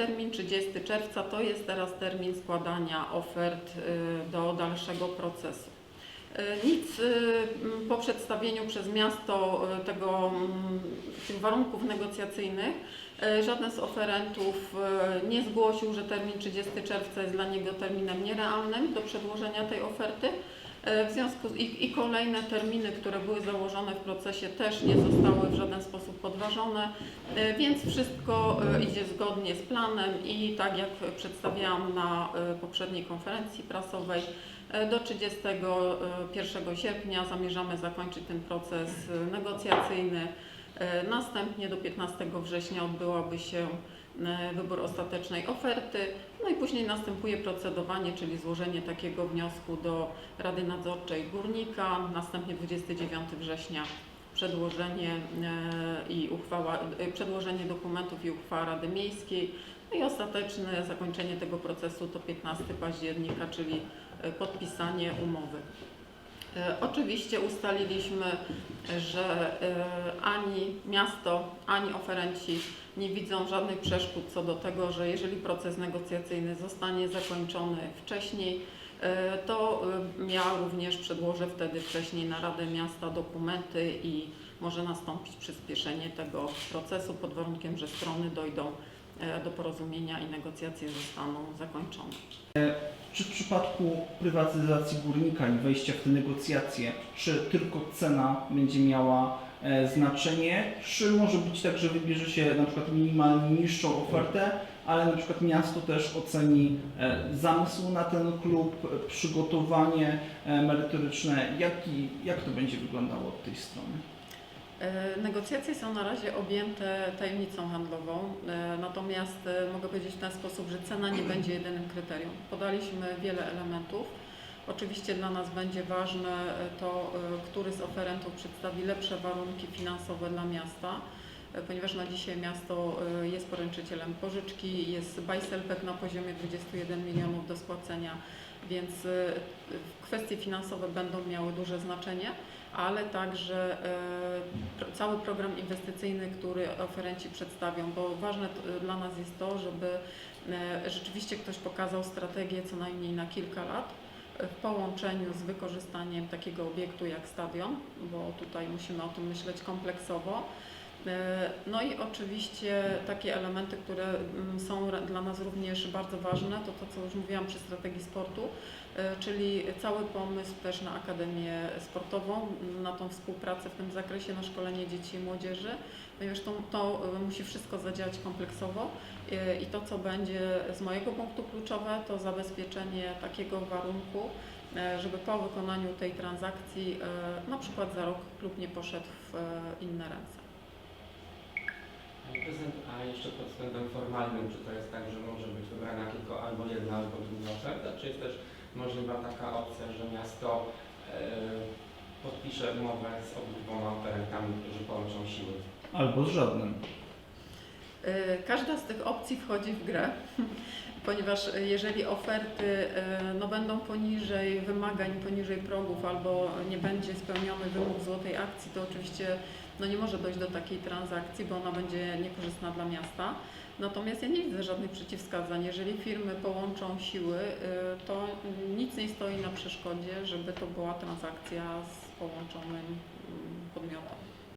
termin 30 czerwca to jest teraz termin składania ofert y, do dalszego procesu. Y, Nic y, po przedstawieniu przez miasto tego, mm, tych warunków negocjacyjnych, żaden z oferentów nie zgłosił, że termin 30 czerwca jest dla niego terminem nierealnym do przedłożenia tej oferty. Y, W związku z i, i kolejne terminy, które były założone w procesie też nie zostały w żaden sposób podważone, y, więc wszystko y, idzie zgodnie z planem i tak jak przedstawiałam na poprzedniej konferencji prasowej, do 31 sierpnia zamierzamy zakończyć ten proces negocjacyjny. Y, Następnie do 15 września odbyłaby się y, wybór ostatecznej oferty, no i później następuje procedowanie, czyli złożenie takiego wniosku do Rady Nadzorczej Górnika, następnie 29 września przedłożenie e, i uchwała, e, przedłożenie dokumentów i uchwała Rady Miejskiej, no i ostateczne zakończenie tego procesu to 15 października, czyli e, podpisanie umowy. E, Oczywiście ustaliliśmy, że e, ani miasto, ani oferenci nie widzą żadnych przeszkód co do tego, że jeżeli proces negocjacyjny zostanie zakończony wcześniej, e, to ja również przedłożę wtedy wcześniej na Radę Miasta dokumenty i może nastąpić przyspieszenie tego procesu pod warunkiem, że strony dojdą do porozumienia i negocjacje zostaną zakończone. Czy w przypadku prywatyzacji górnika i wejścia w te negocjacje, czy tylko cena będzie miała e, znaczenie, czy może być tak, że wybierze się na przykład minimalnie niższą ofertę, ale na przykład miasto też oceni e, zamysł na ten klub, e, przygotowanie e, merytoryczne, jaki, jak to będzie wyglądało od tej strony? E, Negocjacje są na razie objęte tajemnicą handlową, e, natomiast e, mogę powiedzieć w ten sposób, że cena nie będzie jedynym kryterium. Podaliśmy wiele elementów. Oczywiście dla nas będzie ważne to, który z oferentów przedstawi lepsze warunki finansowe dla miasta, ponieważ na dzisiaj miasto jest poręczycielem pożyczki, jest bajselpek na poziomie 21 milionów do spłacenia, więc e, kwestie finansowe będą miały duże znaczenie ale także pro- cały program inwestycyjny, który oferenci przedstawią, bo ważne t- dla nas jest to, żeby rzeczywiście ktoś pokazał strategię co najmniej na kilka lat w połączeniu z wykorzystaniem takiego obiektu jak stadion, bo tutaj musimy o tym myśleć kompleksowo. E, No i oczywiście takie elementy, które mm, są dla nas również bardzo ważne, to to, co już mówiłam przy strategii sportu, e, czyli cały pomysł też na Akademię Sportową, na tą współpracę w tym zakresie, na szkolenie dzieci i młodzieży, ponieważ to, to e, musi wszystko zadziałać kompleksowo i to, co będzie z mojego punktu kluczowe, to zabezpieczenie takiego warunku, żeby po wykonaniu tej transakcji na przykład za rok klub nie poszedł w inne ręce. Jeszcze pod względem formalnym, czy to jest tak, że może być wybrana tylko albo jedna, albo druga oferta, czy jest też możliwa taka opcja, że miasto e, podpisze umowę z obydwoma oferentami, którzy połączą siły? Albo z żadnym. E, Każda z tych opcji wchodzi w grę, ponieważ e, jeżeli oferty e, no, będą poniżej wymagań, poniżej progów albo nie będzie spełniony wymóg złotej akcji, to oczywiście no, nie może dojść do takiej transakcji, bo ona będzie niekorzystna dla miasta. Natomiast ja nie widzę żadnych przeciwwskazań. Jeżeli firmy połączą siły, e, to nic nie stoi na przeszkodzie, żeby to była transakcja z połączonym mm, podmiotem.